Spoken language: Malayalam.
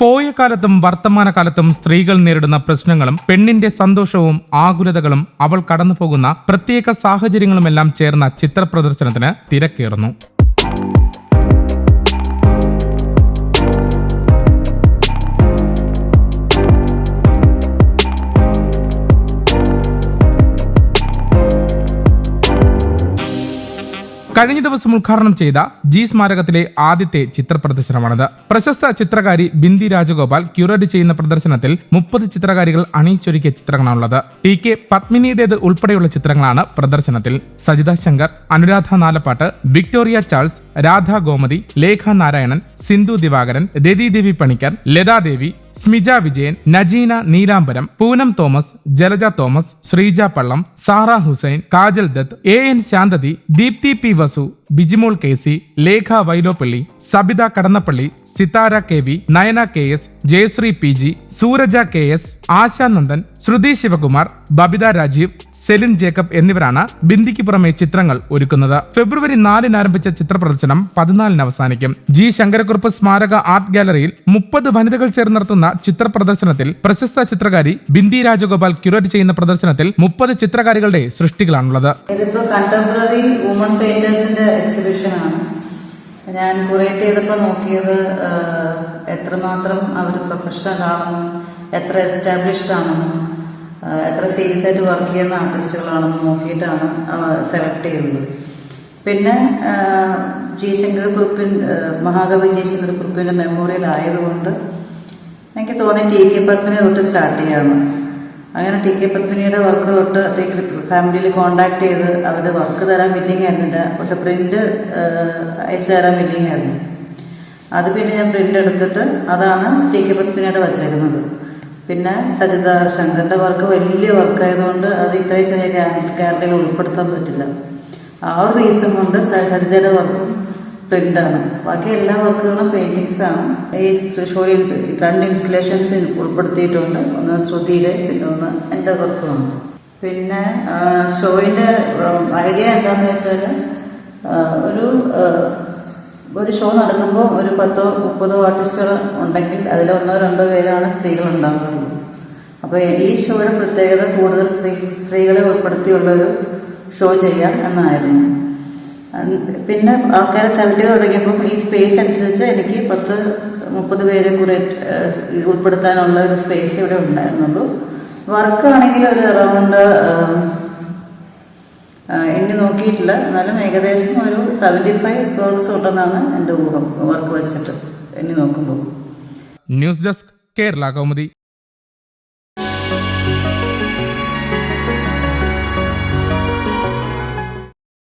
പോയ കാലത്തും വർത്തമാനകാലത്തും സ്ത്രീകൾ നേരിടുന്ന പ്രശ്നങ്ങളും പെണ്ണിന്റെ സന്തോഷവും ആകുലതകളും അവൾ കടന്നുപോകുന്ന പ്രത്യേക സാഹചര്യങ്ങളുമെല്ലാം ചേർന്ന ചിത്രപ്രദർശനത്തിന് തിരക്കേറുന്നു. കഴിഞ്ഞ ദിവസം ഉദ്ഘാടനം ചെയ്ത ജി സ്മാരകത്തിലെ ആദ്യത്തെ ചിത്രപ്രദർശനമാണിത്. പ്രശസ്ത ചിത്രകാരി ബിന്ദി രാജഗോപാൽ ക്യൂറേറ്റ് ചെയ്യുന്ന പ്രദർശനത്തിൽ മുപ്പത് ചിത്രകാരികൾ അണിയിച്ചൊരുക്കിയ ചിത്രങ്ങളാണുള്ളത്. ടി കെ പത്മിനിയുടേത് ഉൾപ്പെടെയുള്ള ചിത്രങ്ങളാണ് പ്രദർശനത്തിൽ. Sajitha Shankar Anuradha Nalappat Victoria Charles Radha Gomathi Lekha Narayanan Sindhu Divakaran Ratidevi Panicker Latadevi Smija Vijayan Najeena Neelambaram Poonam Thomas Jalaja Thomas Sreeja Pallam Sara Hussain Kajal Dutt A N Shanthathi Deepthi P Vasu Bijimol K C Lekha Vyloppilly Sabitha Kadannappally Sithara K V Nayana K S Jayasree P G Sooraja K S Ashanandan Sruthi Sivakumar Babitha Rajeev Celine Jacob എന്നിവരാണ് ബിന്ദിക്ക് പുറമെ ചിത്രങ്ങൾ ഒരുക്കുന്നത്. ഫെബ്രുവരി നാലിന് ആരംഭിച്ച ചിത്ര പ്രദർശനം പതിനാലിന് അവസാനിക്കും. ജി ശങ്കരക്കുറുപ്പ് സ്മാരക ആർട്ട് ഗാലറിയിൽ മുപ്പത് വനിതകൾ ചേർന്ന് നടത്തുന്ന ചിത്ര പ്രദർശനത്തിൽ പ്രശസ്ത ചിത്രകാരി ബിന്ദി രാജഗോപാൽ ക്യൂറേറ്റ് ചെയ്യുന്ന പ്രദർശനത്തിൽ മുപ്പത് ചിത്രകാരികളുടെ സൃഷ്ടികളാണുള്ളത്. കണ്ടംപററി വുമൺ പെയിന്റേഴ്സിന്റെ എക്സിബിഷനാണ് ഞാൻ കുറേറ്റ് ചെയ്തപ്പോൾ നോക്കിയത് എത്രമാത്രം അവർ പ്രൊഫഷണൽ ആണെന്നും എത്ര എസ്റ്റാബ്ലിഷ്ഡ് ആണെന്നും എത്ര സീരിയസ് ആയിട്ട് വർക്ക് ചെയ്യുന്ന ആർട്ടിസ്റ്റുകളാണെന്നും നോക്കിയിട്ടാണ് സെലക്ട് ചെയ്തത്. പിന്നെ ജയശങ്കർ കുറുപ്പിൻ മഹാകവി ജയശങ്കർ കുറുപ്പിന്റെ മെമ്മോറിയൽ ആയതുകൊണ്ട് എനിക്ക് തോന്നി ടി കെ പത്മിനെ തൊട്ട് സ്റ്റാർട്ട് ചെയ്യാമെന്ന് അങ്ങനെ ടി കെ പത്മിനിയുടെ വർക്ക് തൊട്ട് ഫാമിലിയിൽ കോണ്ടാക്ട് ചെയ്ത് അവരുടെ വർക്ക് തരാൻ വില്ലിങ് ആയിരുന്നില്ല. പക്ഷെ പ്രിന്റ് അയച്ചു തരാൻ വില്ലിങ് ആയിരുന്നു. അത് പിന്നെ ഞാൻ പ്രിന്റ് എടുത്തിട്ട് അതാണ് ടി കെ പത്മിനിയുടെ വച്ചേക്കുന്നത്. പിന്നെ സജിത ശങ്കറിന്റെ വർക്ക് വലിയ വർക്കായതുകൊണ്ട് അത് ഇത്രയും ചെറിയ ക്യാൻഡിൽ ഉൾപ്പെടുത്താൻ പറ്റില്ല. ആ ഒരു റീസൺ കൊണ്ട് സജിതയുടെ വർക്കും പ്രിന്റാണ് ബാക്കി എല്ലാ വർക്കുകളും പെയിന്റിങ്സ് ആണ്. ഈ ഷോയിൽ രണ്ട് ഇൻസ്റ്റലേഷൻസ് ഉൾപ്പെടുത്തിയിട്ടുണ്ട്. ഒന്ന് ശ്രുതിയിലെ പിന്നെ ഒന്ന് എന്റെ വർക്കുമാണ്. പിന്നെ ഷോയിന്റെ ഐഡിയ എന്താണെന്ന് വെച്ചാൽ ഒരു ഒരു ഷോ നടക്കുമ്പോൾ ഒരു പത്തോ മുപ്പതോ ആർട്ടിസ്റ്റുകൾ ഉണ്ടെങ്കിൽ അതിൽ ഒന്നോ രണ്ടോ പേരാണ് സ്ത്രീകൾ ഉണ്ടാകുന്നത് അപ്പോൾ ഈ ഷോയുടെ പ്രത്യേകത കൂടുതൽ സ്ത്രീ സ്ത്രീകളെ ഉൾപ്പെടുത്തിയുള്ളൊരു ഷോ ചെയ്യാം എന്നായിരുന്നു. പിന്നെ ആൾക്കാരെ സെലക്ട് തുടങ്ങിയപ്പോൾ തുടങ്ങിയപ്പം ഈ സ്പേസ് അനുസരിച്ച് എനിക്ക് പത്ത് മുപ്പത് പേരെ ഏഹ്, ഉൾപ്പെടുത്താനുള്ള ഒരു സ്പേസ് ഇവിടെ ഉണ്ടായിരുന്നുള്ളൂ. വർക്ക് ആണെങ്കിൽ ഒരു അറൗണ്ട് എണ്ണി നോക്കിയിട്ടില്ല. എന്നാലും ഏകദേശം ഒരു സെവന്റി ഫൈവ് വർക്ക്സ് ഉണ്ടെന്നാണ് എന്റെ ഊഹം. വർക്ക് വെച്ചിട്ട് എണ്ണി നോക്കുമ്പോൾ. News desk Kerala Kaumudi.